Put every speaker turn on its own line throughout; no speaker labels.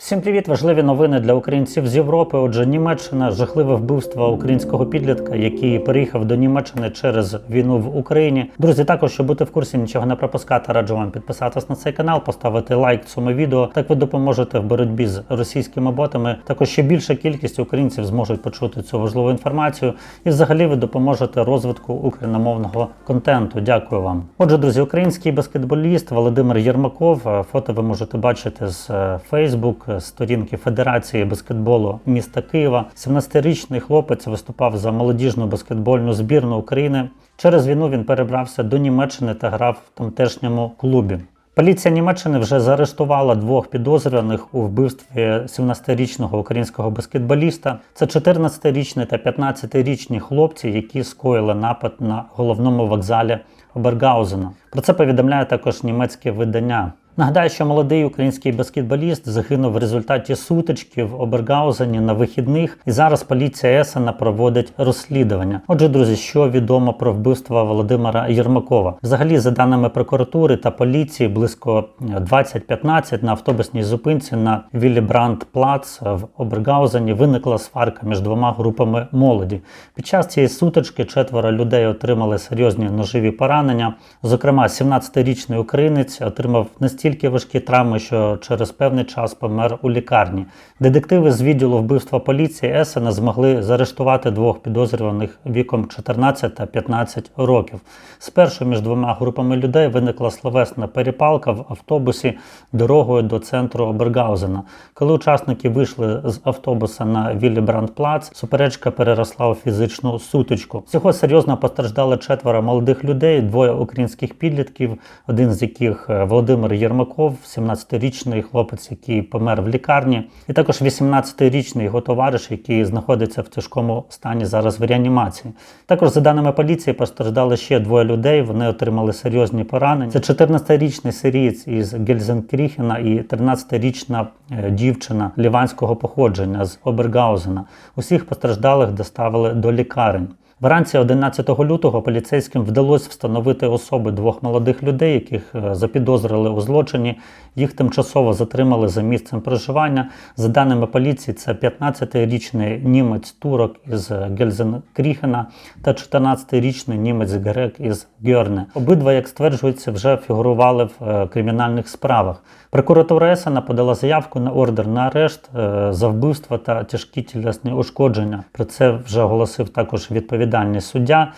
Всім привіт! Важливі новини для українців з Європи. Отже, Німеччина жахливе вбивство українського підлітка, який переїхав до Німеччини через війну в Україні. Друзі, також щоб бути в курсі, нічого не пропускати, раджу вам підписатись на цей канал, поставити лайк цьому відео. Так ви допоможете в боротьбі з російськими ботами. Також ще більша кількість українців зможуть почути цю важливу інформацію. І взагалі ви допоможете розвитку україномовного контенту. Дякую вам. Отже, друзі, український баскетболіст Володимир Єрмаков. е, Фото ви можете бачити з з сторінки Федерації баскетболу міста Києва. 17-річний хлопець виступав за молодіжну баскетбольну збірну України. Через війну він перебрався до Німеччини та грав в тамтешньому клубі. Поліція Німеччини вже заарештувала двох підозрюваних у вбивстві 17-річного українського баскетболіста. Це 14-річний та 15-річні хлопці, які скоїли напад на головному вокзалі Обергаузена. Про це повідомляє також німецьке видання. Нагадаю, що молодий український баскетболіст загинув в результаті сутички в Обергаузені на вихідних, і зараз поліція Есена проводить розслідування. Отже, друзі, що відомо про вбивство Володимира Єрмакова? Взагалі, за даними прокуратури та поліції, близько 20.15 на автобусній зупинці на Віллі Бранд Плац в Обергаузені виникла сварка між двома групами молоді. Під час цієї сутички четверо людей отримали серйозні ножові поранення. Зокрема, 17-річний українець отримав настільки важкі травми, що через певний час помер у лікарні. Детективи з відділу вбивства поліції Есена змогли заарештувати двох підозрюваних віком 14 та 15 років. Спершу між двома групами людей виникла словесна перепалка в автобусі дорогою до центру Обергаузена. Коли учасники вийшли з автобуса на Віллі Брандплац, суперечка переросла у фізичну сутичку. Всього серйозно постраждали четверо молодих людей, двоє українських підлітків, один з яких е, Володимир Єрмаков, 17-річний хлопець, який помер в лікарні, і також 18-річний його товариш, який знаходиться в тяжкому стані зараз в реанімації. Також за даними поліції постраждали ще двоє людей. Вони отримали серйозні поранення. Це 14-річний сирієць із Гельзенкріхена і 13-річна е, дівчина ліванського походження з Обергаузена. Усіх постраждалих доставили до лікарень. Вранці 11 лютого поліцейським вдалося встановити особи двох молодих людей, яких е, запідозрили у злочині. Їх тимчасово затримали за місцем проживання. За даними поліції, це 15-річний німець турок із Гельзенкріхена та 14-річний німець грек із Гьорне. Обидва, як стверджується, вже фігурували в е, кримінальних справах. Прокуратура Есена подала заявку на ордер на арешт е, за вбивство та тяжкі тілесні ушкодження. Про це вже оголосив також відповідальний суддя.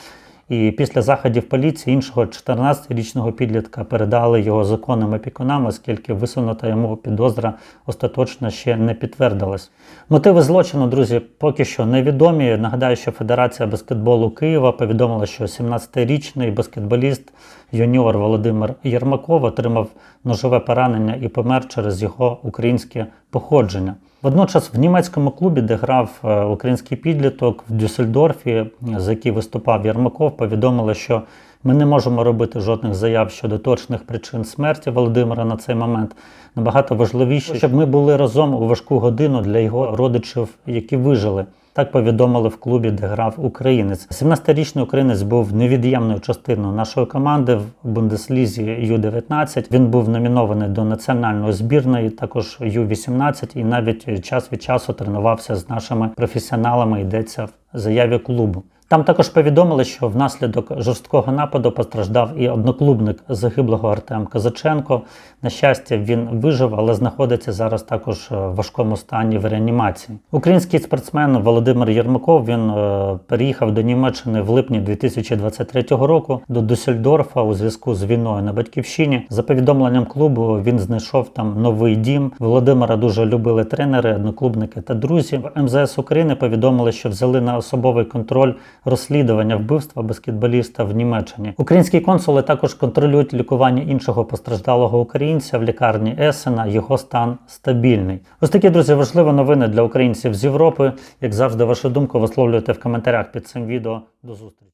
І після заходів поліції іншого 14-річного підлітка передали його законним опікунам, оскільки висунута йому підозра остаточно ще не підтвердилась. Мотиви злочину, друзі, поки що невідомі. Нагадаю, що Федерація баскетболу Києва повідомила, що 17-річний баскетболіст юніор Володимир Єрмаков отримав ножове поранення і помер через його українське походження. Водночас в німецькому клубі, де грав е, український підліток в Дюссельдорфі, за який виступав Ярмаков, повідомили, що ми не можемо робити жодних заяв щодо точних причин смерті Володимира на цей момент. Набагато важливіше, щоб ми були разом у важку годину для його родичів, які вижили. Так повідомили в клубі, де грав українець. 17-річний українець був невід'ємною частиною нашої команди в Бундеслізі Ю-19. Він був номінований до національної збірної, також Ю-18, і навіть час від часу тренувався з нашими професіоналами. Йдеться в заяві клубу. Там також повідомили, що внаслідок жорсткого нападу постраждав і одноклубник загиблого Артем Казаченко. На щастя, він вижив, але знаходиться зараз також в важкому стані в реанімації. Український спортсмен Володимир Єрмаков він е, переїхав до Німеччини в липні 2023 року до Дюссельдорфа у зв'язку з війною на батьківщині. За повідомленням клубу він знайшов там новий дім. Володимира дуже любили тренери, одноклубники та друзі. В МЗС України повідомили, що взяли на особовий контроль розслідування вбивства баскетболіста в Німеччині. Українські консули також контролюють лікування іншого постраждалого українця в лікарні Есена. Його стан стабільний. Ось такі друзі важливі новини для українців з Європи. Як завжди, вашу думку висловлюйте в коментарях під цим відео. До зустрічі.